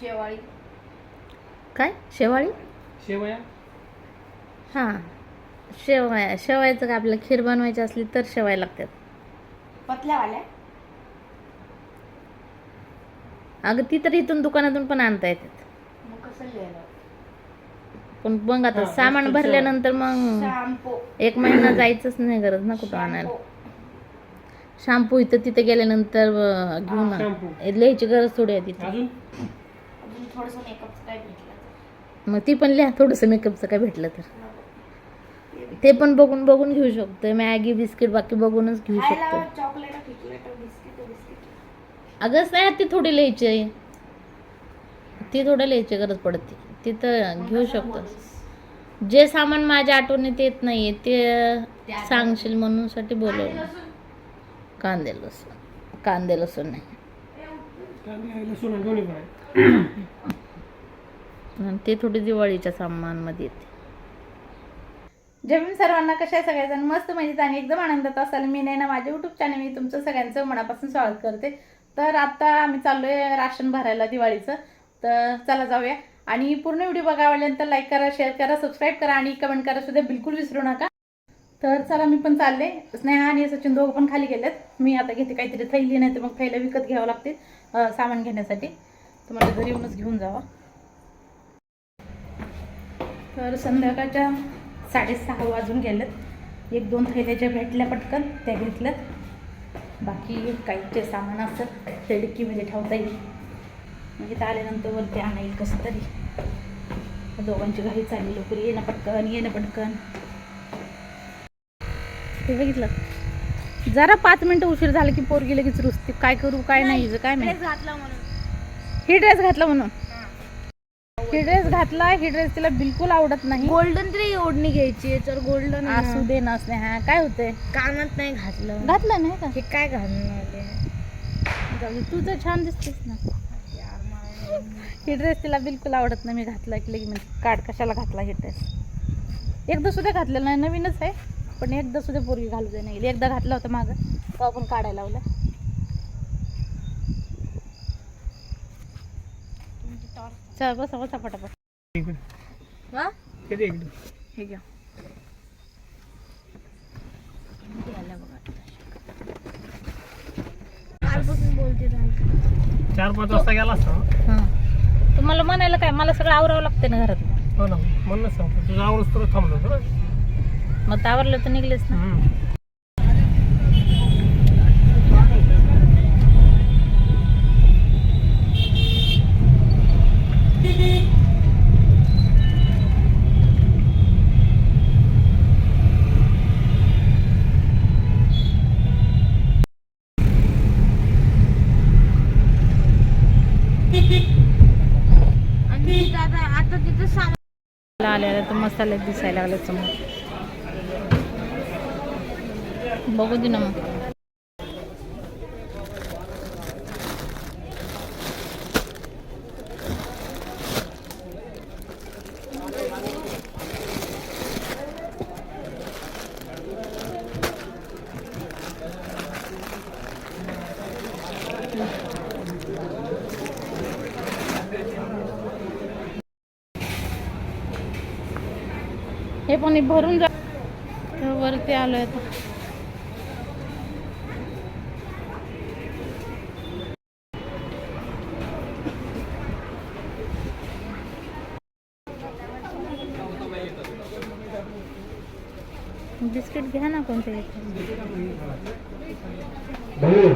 शेवाळी. काय? शेवाळी? शेवया? हां. शेवया. शेवायचं का आपल्याला खीर बनवायची असली तर शेवाय लागतात. पतल्यावाल्या? अगं ती तर इथून दुकानातून पण आणता येतात. मग कसं लिहायला? पण मग आता हा, सामान भरल्यानंतर मग शॅम्पू. एक महिना जायचंच नाही गरज ना कुठं आणायला. शॅम्पू. इथं तिथे गेल्यानंतर अं, घेऊन शॅम्पू. लिहायची गरज थोडी आहे तिथे. अजून? थोडंसं मेकअपचं काय भेटलं मग ती पण लिहा थोडंसं मेकअपचं काय भेटलं तर. ते पण बघून बघून घेऊ शकतो मॅगी बिस्किट बाकी बघूनच घेऊ शकतो चॉकलेट बिस्किट अगं नाही ती थोडी लिहायची. आहे ती थोडं लिहायची गरज पडते तिथं घेऊ शकतो जे सामान माझ्या आठवणीत येत नाही ते सांगशील म्हणून साठी बोलवलं. कांदे लसूण. कांदे लसूण नाही. कांदे लसूण आणि दोन्ही पण आहे आणि ते थोडी दिवाळीच्या सामानमध्ये येते. जेवण सर्वांना कशा आहे सगळेजण? मस्त मजेत आणि एकदम आनंदात असाल. मी नाही ना माझ्या युट्यूब चॅनल मी तुमचं सगळ्यांचं मनापासून स्वागत करते. तर आता आम्ही चाललोय राशन भरायला दिवाळीचं. तर चला जाऊया. आणि पूर्ण व्हिडिओ बघावल्यानंतर लाईक करा शेअर करा सबस्क्राईब करा आणि कमेंट करा सुद्धा बिलकुल विसरू नका. तर चला मी पण चालले. स्नेहा आणि सचिन दोघं पण खाली गेलेत. मी आता घेते काहीतरी थैली नाही तर मग थैल्या विकत घ्यावं लागते सामान घेण्यासाठी. तुम्हाला घरी येऊनच घेऊन जावा. तर संध्याकाळच्या साडेसहा वाजून गेलेत. एक दोन थैल्या ज्या भेटल्या पटकन त्या घेतल्यात. बाकी काही जे सामान असतं ते डिक्कीमध्ये ठेवता येईल. म्हणजे तर आल्यानंतर वरती आणा येईल कसं तरी. दोघांची घाई चालली लवकर ये ना पटकन ये ना पटकन. ते बघितलं. जरा पाच मिनटं उशीर झालं की पोरगी लगेच रुसते. काय करू काय नाही हिचं काय नाही घातला म्हणून ही ड्रेस घातला म्हणून. ही ड्रेस घातला ही ड्रेस तिला बिलकुल आवडत नाही. गोल्डन तरी ओढणी घ्यायची याच्यावर गोल्डन असू दे नसणे हा काय होतंय? कानात नाही घातलं. घातलं नाही का? हे काय घालणार तू तर छान दिसतेस ना. ही ड्रेस तिला बिलकुल आवडत नाही. मी घातला की लगी काढ कशाला घातला ही ड्रेस एकदा सुद्धा घातलेला नाही नवीनच आहे. पण एकदा सुद्धा पोरगी घालू दे नाही एकदा घातला होता मागं तो आपण काढायला लावला. चल बसा बसा पटापट. हे? घ्या. चार पाच वाजता गेला असता. हां. तुम्हाला म्हणायला काय? मला सगळं आवरावं लागतं ना घरात. हो ना म्हणूनच सांगतो. तुझं आवडच तर थांबलो मग आवरलं तर निघलेच ना. आलेला तर मसाले दिसायला लागले समोर. बघू दे ना मग हे पण हे भरून जा तर वरती आलोय आता बिस्किट घ्या ना कोणते मयूर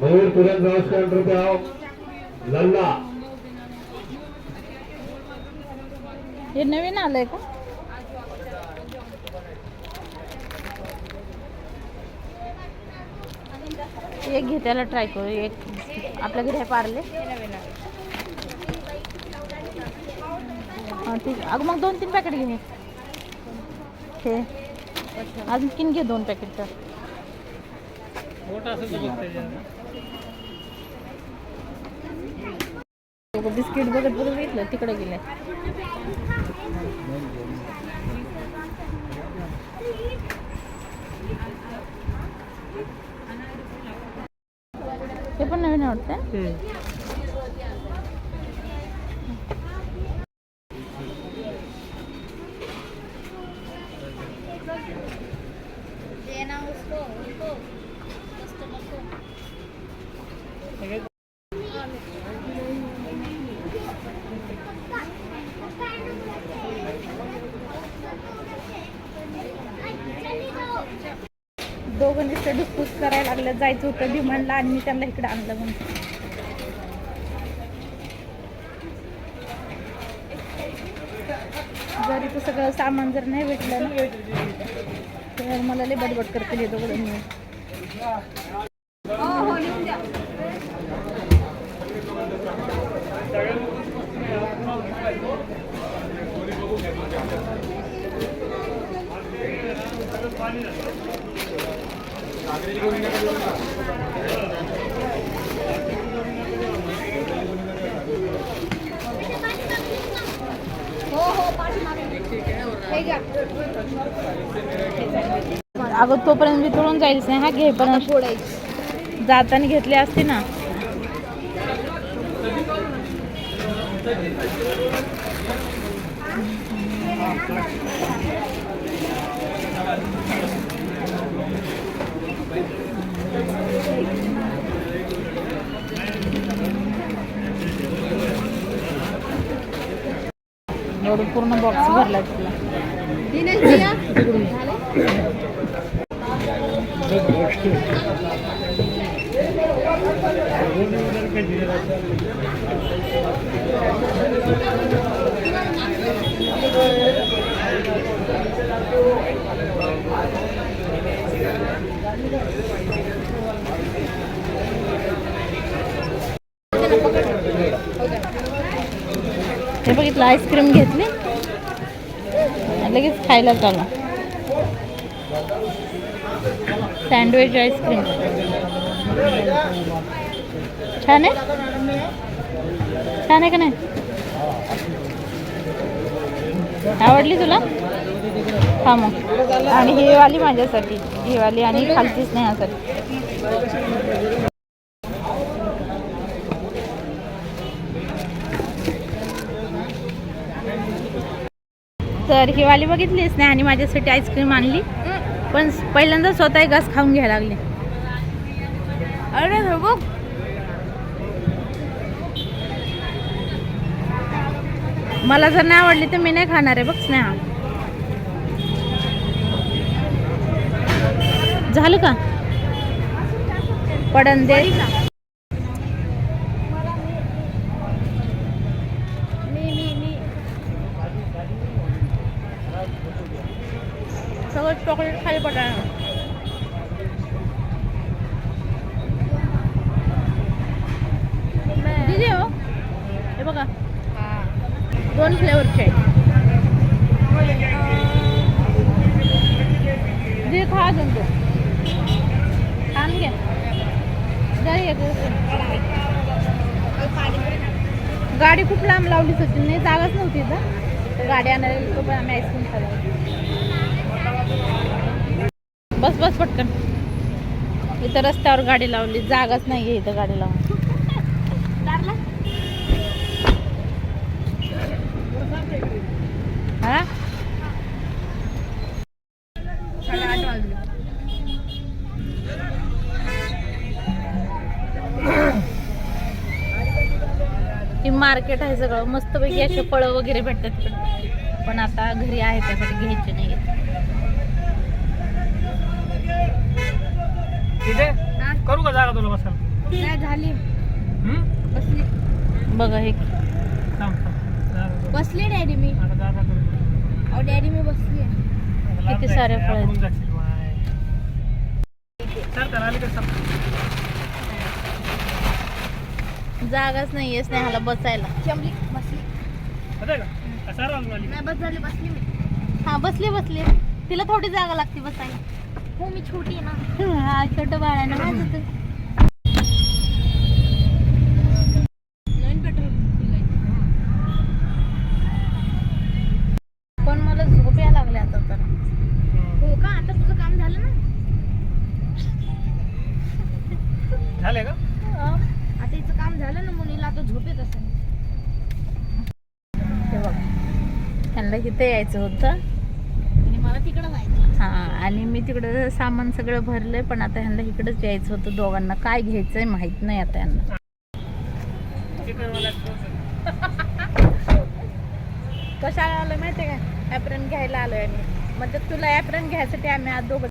मयूर तुरंत काउंटर पे आओ लल्ला. हे नवीन आलंय का? एक घे त्याला ट्राय करू एक. आपल्या घरी पार्ले. ठीक. आहे अगं मग दोन तीन पॅकेट घे हे. अजून घे दोन पॅकेट तर. बिस्किट बघत बघत घेतलं तिकडे गेले. हे पण नवीन आवडतं हम्म. असं नुसतं करायला लागलं जायचं होतं डिमांडला आणि मी त्यांना इकडे आणलं म्हणून. जर इथं सगळं सामान जर नाही भेटलं ना तर मला लय बडबड करतील हे बघून हो, हो, जण. अगं तोपर्यंत मी तोडून जाईल हा घे पण जाताना घेतले असते ना. एवढं पूर्ण बॉक्स भरला तुला हे बघितलं आईस्क्रीम घेतली. लगेच खायला चालू. Sandwich ice cream. छान आहे? छान आहे का नाही? आवडली तुला? हा मग. आणि ही वाली माझ्यासाठी. ही वाली आणि खालतीच नाही यासाठी. तर ही वाली बघितलीस नाही? आणि माझ्यासाठी आईस्क्रीम आणली. पण पहिल्यांदा स्वतः घास खाऊन घ्यायला लागले. अरे बघ. मला जर नाही आवडली तर मी नाही खाणार आहे बघ स्नेहा. झालं का? पडन दे मी मी मी सगळं चॉकलेट खाली पडणार. दिदी हो हे बघा. दोन फ्लेवरचे जे खा अजून तो. आण घे. जरी गाडी खूप लांब लावली होती नाही जागाच नव्हती तर गाडी आणायला गेलो आम्ही आईस्क्रीम खाल्ला. बस बस पटकन. इथं रस्त्यावर गाडी लावली जागाच नाही आहे इथं गाडी लावून. हा? ही मार्केट आहे सगळं. मस्तपैकी असे फळं वगैरे भेटतात पण आता घरी आहे त्यासाठी घ्यायचे नाही तिथे करू का जागा तुला बसायला नाही झाली हम्म? बसली बघा हे थांब, थांब. जागा करू. बसली डॅडी मी आता जागा करू. अहो डॅडी मी बसली आता लांब किती सारे जायचं. फळं आहेत. आपण जाशील बाय. सर त्याला अलीकडे सर. जागाच नाहीये स्नेहाला बसायला चमली बसली होतंय का? का सर अजून आली? नाही बस झाली बसली मी हा बसली बसली तिला थोडी जागा लागते बसायला हो मी छोटी आहे ना. हा छोटं बाळ आहे ना. माझं तर. नवीन पेट्रोल पण मला झोप यायला आता तर. हो का? आता तुझं काम झालं ना? झाले का? आता हिचं काम झालं ना मुलीला आता झोप येत असेल. हे बघ त्यांना इथे यायचं होतं. आणि मला तिकडं जायचं. हां आणि मी तिकडं सामान सगळं भरलंय पण आता ह्यांना इकडंच यायचं होतं. दोघांना काय घ्यायचंय माहीत नाही आता यांना कशाला आलं माहितीये का? ॲप्रन घ्यायला आलोय मी म्हणजे तुला ॲप्रन घ्यायसाठी आम्ही आज दोघं